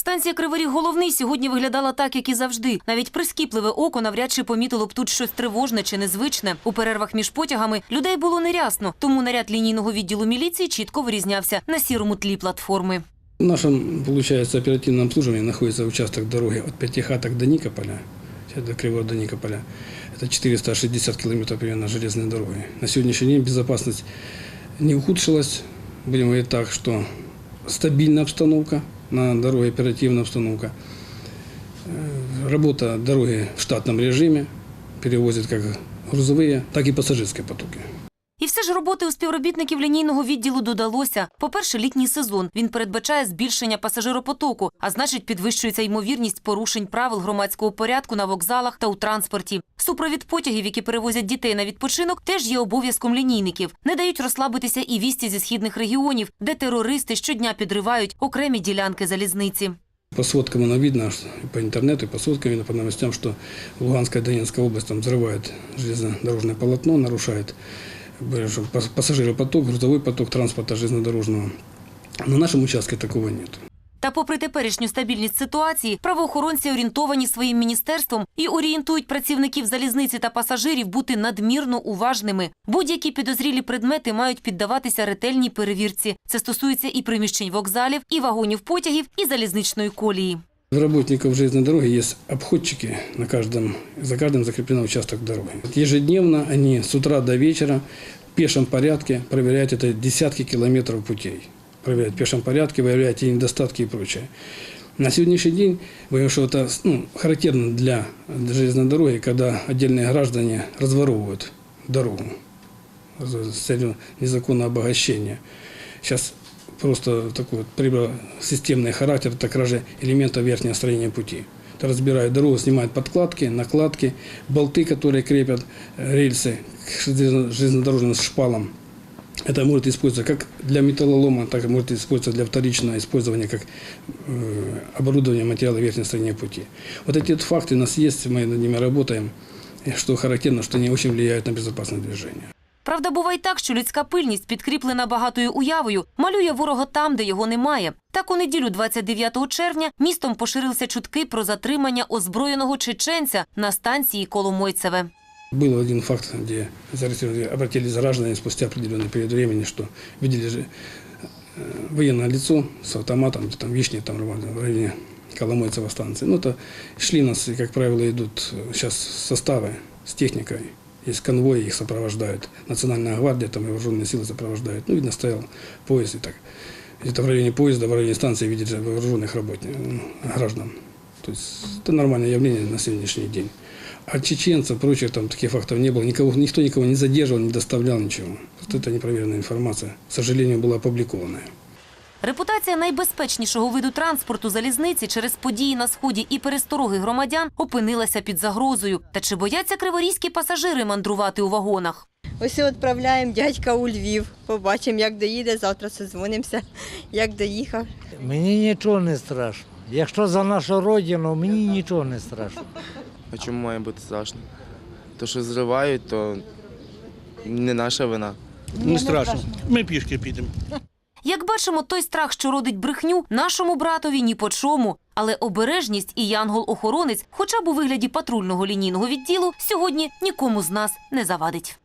Станція Криворіг головний сьогодні виглядала так, як і завжди. Навіть прискіпливе око навряд чи помітило б тут щось тривожне чи незвичне. У перервах між потягами людей було нерясно, тому наряд лінійного відділу міліції чітко вирізнявся на сірому тлі платформи. В нашем, получается, оперативном обслуживании находится участок дороги от Пятихаток до Никополя, до Кривого до Никополя. Это 460 километров примерно железной дороги. На сегодняшний день безопасность не ухудшилась. Будем говорить так, что стабильная обстановка на дороге, оперативная обстановка. Э, Работа дороги в штатном режиме, перевозят как грузовые, так и пассажирские потоки. Все ж роботи у співробітників лінійного відділу додалося. По-перше, літній сезон. Він передбачає збільшення пасажиропотоку, а значить, підвищується ймовірність порушень правил громадського порядку на вокзалах та у транспорті. Супровід потягів, які перевозять дітей на відпочинок, теж є обов'язком лінійників. Не дають розслабитися і вісті зі східних регіонів, де терористи щодня підривають окремі ділянки залізниці. По сводкам оно видно, по интернету, и по сводкам, и по новостям, что Луганская и Донецкая область там взрывает железнодорожное полотно, пас- пассажиропоток, грузовой поток транспорта железнодорожного. На нашем участке такого нет. Та, попри теперішню стабільність ситуації, правоохоронці орієнтовані своїм міністерством і орієнтують працівників залізниці та пасажирів бути надмірно уважними. Будь-які підозрілі предмети мають піддаватися ретельній перевірці. Це стосується і приміщень вокзалів, і вагонів потягів, і залізничної колії. У работников железной дороги есть обходчики на каждом, за каждым закреплен участок дороги. Ежедневно они с утра до вечера в пешем порядке проверяют это десятки километров путей. Проверяют в пешем порядке, выявляют и недостатки и прочее. На сегодняшний день, потому что это ну, характерно для железной дороги, когда отдельные граждане разворовывают дорогу с целью незаконного обогащения. Сейчас просто такой вот системный характер, это кража элементов верхнего строения пути. Это разбирают дорогу, снимают подкладки, накладки, болты, которые крепят э, рельсы к железно- железнодорожным шпалам. Это может использоваться как для металлолома, так и может использоваться для вторичного использования как э, оборудование материала верхнего строения пути. Вот эти вот факты у нас есть, мы над ними работаем, что характерно, что они очень влияют на безопасное движение. Правда, буває так, що людська пильність, підкріплена багатою уявою, малює ворога там, де його немає. Так у неділю, 29 червня, містом поширився чутки про затримання озброєного чеченця на станції Коломойцеве. Был один факт, где зарегистрировали, обратились граждане спустя определенный период времени, что видели же э, военное лицо с автоматом, где там вишни, там в районе Коломойцева станции. Ну, это шли у нас, и, как правило, идут сейчас составы с техникой. Есть конвои, их сопровождают. Национальная гвардия, там и вооруженные силы сопровождают. Ну, видно, стоял поезд и так. Где-то в районе поезда, в районе станции видели вооруженных работников, ну, граждан. То есть это нормальное явление на сегодняшний день. А чеченцев, прочих там таких фактов не было. Никого, никто никого не задерживал, не доставлял ничего. Просто это непроверенная информация. К сожалению, была опубликованная. Репутація найбезпечнішого виду транспорту залізниці через події на сході і перестороги громадян опинилася під загрозою. Та чи бояться криворізькі пасажири мандрувати у вагонах? Ось відправляємо дядька у Львів. Побачимо, як доїде. Завтра созвонимося, як доїхав. Мені нічого не страшно. Якщо за нашу родину, мені нічого не страшно. А чому має бути страшно? То, що зривають, то не наша вина. Не страшно. Ми пішки підемо. Як бачимо, той страх, що родить брехню, нашому братові ні по чому. Але обережність і янгол-охоронець, хоча б у вигляді патрульного лінійного відділу, сьогодні нікому з нас не завадить.